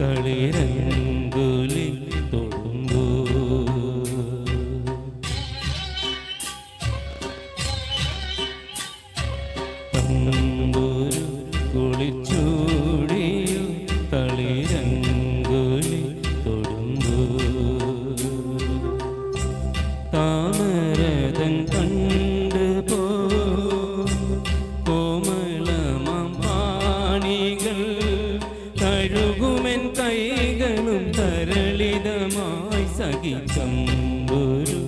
കളിരങ്കുലി തൊടുമ്പൂ. താമരതൻ കണ്ണു സഹിതമ്പുരു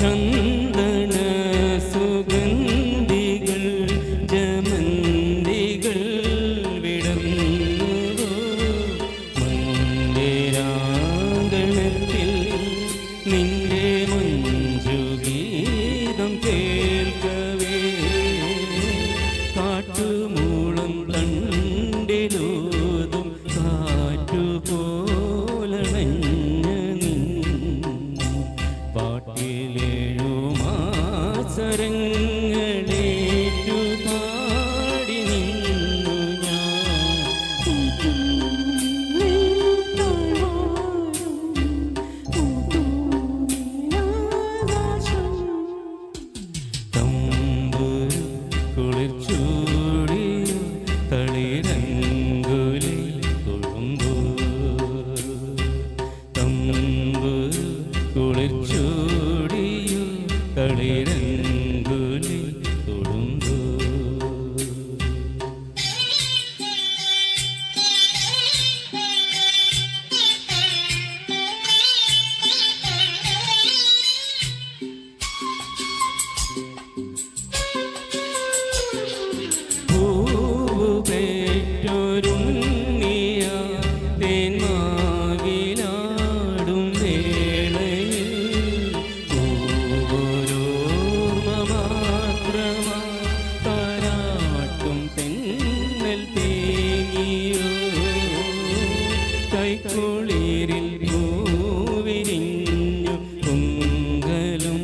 ചന്ദന സുഗന്ധികൾ ജമന്തികൾ വിടർന്നു മന്ദിരാങ്കണത്തിൽ നിന്റെ മഞ്ജുഗീതം കേൾക്കവേ. കാട്ടുമൂളം തണ്ടിലൂതും കാറ്റുപോലണഞ്ഞ നിൻ കൈക്കുളിരിൽ പൂവിരിഞ്ഞു പൊങ്കലും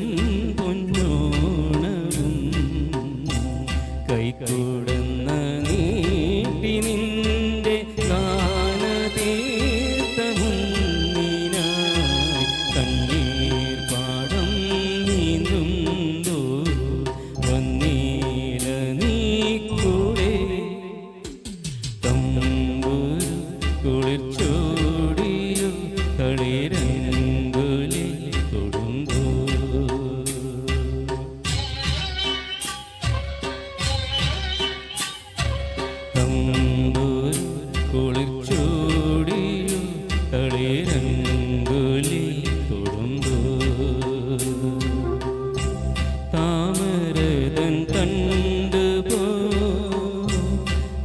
തമ്പുരു കുളിർച്ചോടിയോ കളിരങ്കുലി തൊടുമ്പോ. താമരതൻ കണ്ടുപോ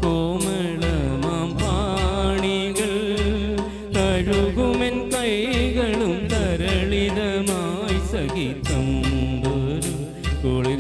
കോമളമാം പാണികൾ കഴുകുമെൻ കൈകളും തരളിതമായി സഹിതം കുളി